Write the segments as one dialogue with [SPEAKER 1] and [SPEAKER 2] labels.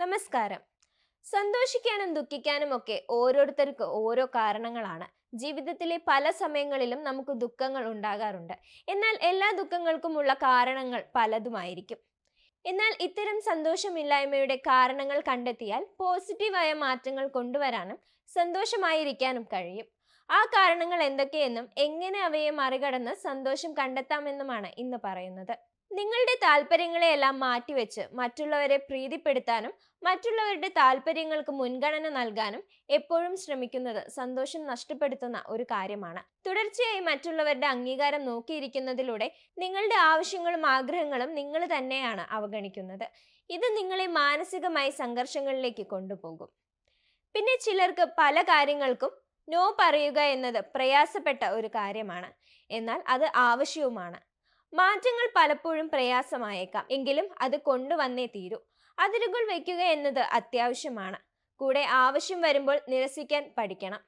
[SPEAKER 1] നമസ്കാരം. സന്തോഷിക്കാനും ദുഃഖിക്കാനും ഒക്കെ ഓരോരുത്തർക്ക് ഓരോ കാരണങ്ങളാണ്. ജീവിതത്തിലെ പല സമയങ്ങളിലും നമുക്ക് ദുഃഖങ്ങൾ ഉണ്ടാകാറുണ്ട്. എന്നാൽ എല്ലാ ദുഃഖങ്ങൾക്കുമുള്ള കാരണങ്ങൾ പലതുമായിരിക്കും. എന്നാൽ ഇത്തരം സന്തോഷമില്ലായ്മയുടെ കാരണങ്ങൾ കണ്ടെത്തിയാൽ പോസിറ്റീവായ മാറ്റങ്ങൾ കൊണ്ടുവരാനും സന്തോഷമായിരിക്കാനും കഴിയും. ആ കാരണങ്ങൾ എന്തൊക്കെയെന്നും എങ്ങനെ അവയെ മറികടന്ന് സന്തോഷം കണ്ടെത്താമെന്നുമാണ് ഇന്ന് പറയുന്നത്. നിങ്ങളുടെ താല്പര്യങ്ങളെയെല്ലാം മാറ്റിവെച്ച് മറ്റുള്ളവരെ പ്രീതിപ്പെടുത്താനും മറ്റുള്ളവരുടെ താല്പര്യങ്ങൾക്ക് മുൻഗണന നൽകാനും എപ്പോഴും ശ്രമിക്കുന്നത് സന്തോഷം നഷ്ടപ്പെടുത്തുന്ന ഒരു കാര്യമാണ്. തുടർച്ചയായി മറ്റുള്ളവരുടെ അംഗീകാരം നോക്കിയിരിക്കുന്നതിലൂടെ നിങ്ങളുടെ ആവശ്യങ്ങളും ആഗ്രഹങ്ങളും നിങ്ങൾ തന്നെയാണ് അവഗണിക്കുന്നത്. ഇത് നിങ്ങളെ മാനസികമായി സംഘർഷങ്ങളിലേക്ക് കൊണ്ടുപോകും. പിന്നെ ചിലർക്ക് പല കാര്യങ്ങൾക്കും നോ പറയുക എന്നത് പ്രയാസപ്പെട്ട ഒരു കാര്യമാണ്. എന്നാൽ അത് ആവശ്യവുമാണ്. മാറ്റങ്ങൾ പലപ്പോഴും പ്രയാസമായേക്കാം. എങ്കിലും അത് കൊണ്ടുവന്നേ തീരൂ. അതിരുകൾ വയ്ക്കുക എന്നത് അത്യാവശ്യമാണ്. കൂടെ ആവശ്യം വരുമ്പോൾ നിരസിക്കാൻ പഠിക്കണം.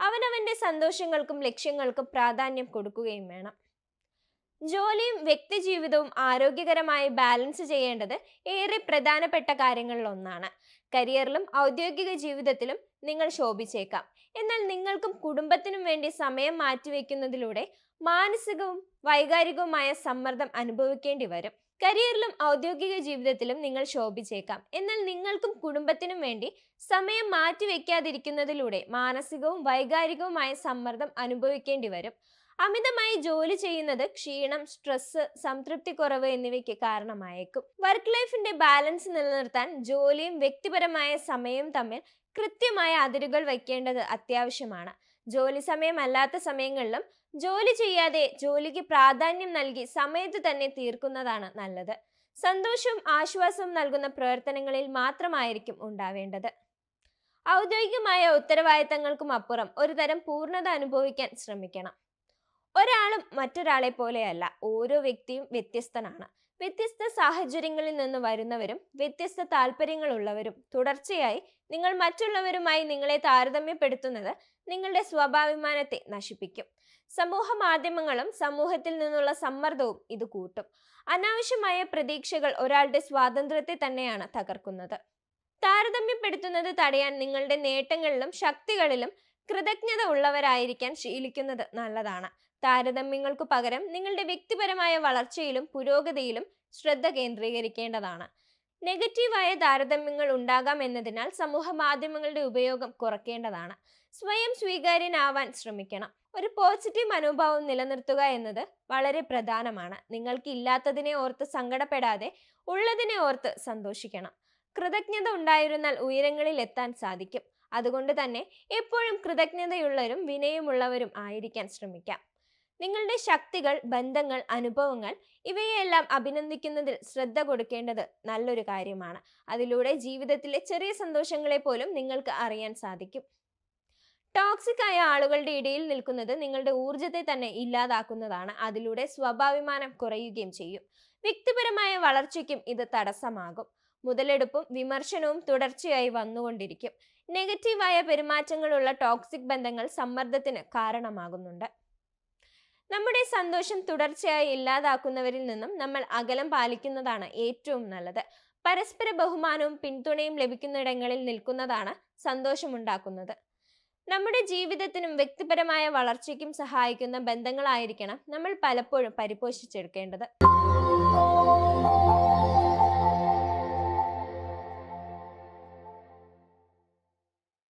[SPEAKER 1] അവനവന്റെ സന്തോഷങ്ങൾക്കും ലക്ഷ്യങ്ങൾക്കും പ്രാധാന്യം കൊടുക്കുകയും വേണം. ജോലിയും വ്യക്തിജീവിതവും ആരോഗ്യകരമായി ബാലൻസ് ചെയ്യേണ്ടത് ഏറെ പ്രധാനപ്പെട്ട കാര്യങ്ങളിൽ ഒന്നാണ് കരിയറിലും ഔദ്യോഗിക ജീവിതത്തിലും നിങ്ങൾ ശോഭിച്ചേക്കാം. എന്നാൽ നിങ്ങൾക്കും കുടുംബത്തിനും വേണ്ടി സമയം മാറ്റിവെക്കുന്നതിലൂടെ മാനസികവും വൈകാരികവുമായ സമ്മർദ്ദം അനുഭവിക്കേണ്ടി വരും. കരിയറിലും ഔദ്യോഗിക ജീവിതത്തിലും നിങ്ങൾ ശോഭിച്ചേക്കാം. എന്നാൽ നിങ്ങൾക്കും കുടുംബത്തിനും വേണ്ടി സമയം മാറ്റിവെക്കാതിരിക്കുന്നതിലൂടെ മാനസികവും വൈകാരികവുമായ സമ്മർദ്ദം അനുഭവിക്കേണ്ടി വരും. അമിതമായി ജോലി ചെയ്യുന്നത് ക്ഷീണം സ്ട്രെസ് സംതൃപ്തി കുറവ് എന്നിവയ്ക്ക് കാരണമായേക്കും. വർക്ക് ലൈഫിന്റെ ബാലൻസ് നിലനിർത്താൻ ജോലിയും വ്യക്തിപരമായ സമയവും തമ്മിൽ കൃത്യമായ അതിരുകൾ വയ്ക്കേണ്ടത് അത്യാവശ്യമാണ്. ജോലി സമയമല്ലാത്ത സമയങ്ങളിലും ജോലി ചെയ്യാതെ ജോലിക്ക് പ്രാധാന്യം നൽകി സമയത്ത് തന്നെ തീർക്കുന്നതാണ് നല്ലത്. സന്തോഷവും ആശ്വാസവും നൽകുന്ന പ്രവർത്തനങ്ങളിൽ മാത്രമായിരിക്കും ഉണ്ടാവേണ്ടത്. ഔദ്യോഗികമായ ഉത്തരവാദിത്തങ്ങൾക്കും അപ്പുറം ഒരു തരം പൂർണത അനുഭവിക്കാൻ ശ്രമിക്കണം. ഒരാളും മറ്റൊരാളെ പോലെയല്ല ഓരോ വ്യക്തിയും വ്യത്യസ്തനാണ്. വ്യത്യസ്ത സാഹചര്യങ്ങളിൽ നിന്ന് വരുന്നവരും വ്യത്യസ്ത താല്പര്യങ്ങളുള്ളവരും തുടർച്ചയായി നിങ്ങൾ മറ്റുള്ളവരുമായി നിങ്ങളെ താരതമ്യപ്പെടുത്തുന്നത് നിങ്ങളുടെ സ്വാഭാവിമാനത്തെ നശിപ്പിക്കും. സമൂഹ മാധ്യമങ്ങളും സമൂഹത്തിൽ നിന്നുള്ള സമ്മർദ്ദവും ഇത് കൂട്ടും. അനാവശ്യമായ പ്രതീക്ഷകൾ ഒരാളുടെ സ്വാതന്ത്ര്യത്തെ തന്നെയാണ് തകർക്കുന്നത്. താരതമ്യപ്പെടുത്തുന്നത് തടയാൻ നിങ്ങളുടെ നേട്ടങ്ങളിലും ശക്തികളിലും കൃതജ്ഞത ഉള്ളവരായിരിക്കാൻ ശീലിക്കുന്നത് നല്ലതാണ്. താരതമ്യങ്ങൾക്കു പകരം നിങ്ങളുടെ വ്യക്തിപരമായ വളർച്ചയിലും പുരോഗതിയിലും ശ്രദ്ധ കേന്ദ്രീകരിക്കേണ്ടതാണ്. നെഗറ്റീവായ താരതമ്യങ്ങൾ ഉണ്ടാകാം എന്നതിനാൽ സമൂഹ മാധ്യമങ്ങളുടെ ഉപയോഗം കുറയ്ക്കേണ്ടതാണ് സ്വയം സ്വീകാര്യനാവാൻ ശ്രമിക്കണം. ഒരു പോസിറ്റീവ് മനോഭാവം നിലനിർത്തുക എന്നത് വളരെ പ്രധാനമാണ്. നിങ്ങൾക്ക് ഇല്ലാത്തതിനെ ഓർത്ത് സങ്കടപ്പെടാതെ ഉള്ളതിനെ ഓർത്ത് സന്തോഷിക്കണം. കൃതജ്ഞത ഉണ്ടായിരുന്നാൽ ഉയരങ്ങളിൽ എത്താൻ സാധിക്കും. അതുകൊണ്ട് തന്നെ എപ്പോഴും കൃതജ്ഞതയുള്ളവരും വിനയമുള്ളവരും ആയിരിക്കാൻ ശ്രമിക്കാം. നിങ്ങളുടെ ശക്തികൾ ബന്ധങ്ങൾ അനുഭവങ്ങൾ ഇവയെല്ലാം അഭിനന്ദിക്കുന്നതിൽ ശ്രദ്ധ കൊടുക്കേണ്ടത് നല്ലൊരു കാര്യമാണ്. അതിലൂടെ ജീവിതത്തിലെ ചെറിയ സന്തോഷങ്ങളെ പോലും നിങ്ങൾക്ക് അറിയാൻ സാധിക്കും. ടോക്സിക് ആയ ആളുകളുടെ ഇടയിൽ നിൽക്കുന്നത് നിങ്ങളുടെ ഊർജത്തെ തന്നെ ഇല്ലാതാക്കുന്നതാണ്. അതിലൂടെ സ്വാഭാവിമാനം കുറയുകയും ചെയ്യും. വ്യക്തിപരമായ വളർച്ചയ്ക്കും ഇത് തടസ്സമാകും. മുതലെടുപ്പും വിമർശനവും തുടർച്ചയായി വന്നുകൊണ്ടിരിക്കും. നെഗറ്റീവായ പെരുമാറ്റങ്ങളുള്ള ടോക്സിക് ബന്ധങ്ങൾ സമ്മർദ്ദത്തിന് കാരണമാകുന്നുണ്ട്. നമ്മുടെ സന്തോഷം തുടർച്ചയായി ഇല്ലാതാക്കുന്നവരിൽ നിന്നും നമ്മൾ അകലം പാലിക്കുന്നതാണ് ഏറ്റവും നല്ലത്. പരസ്പര ബഹുമാനവും പിന്തുണയും ലഭിക്കുന്നിടങ്ങളിൽ നിൽക്കുന്നതാണ് സന്തോഷമുണ്ടാക്കുന്നത്. നമ്മുടെ ജീവിതത്തിനും വ്യക്തിപരമായ വളർച്ചയ്ക്കും സഹായിക്കുന്ന ബന്ധങ്ങളായിരിക്കണം നമ്മൾ പലപ്പോഴും പരിപോഷിച്ചെടുക്കേണ്ടത്.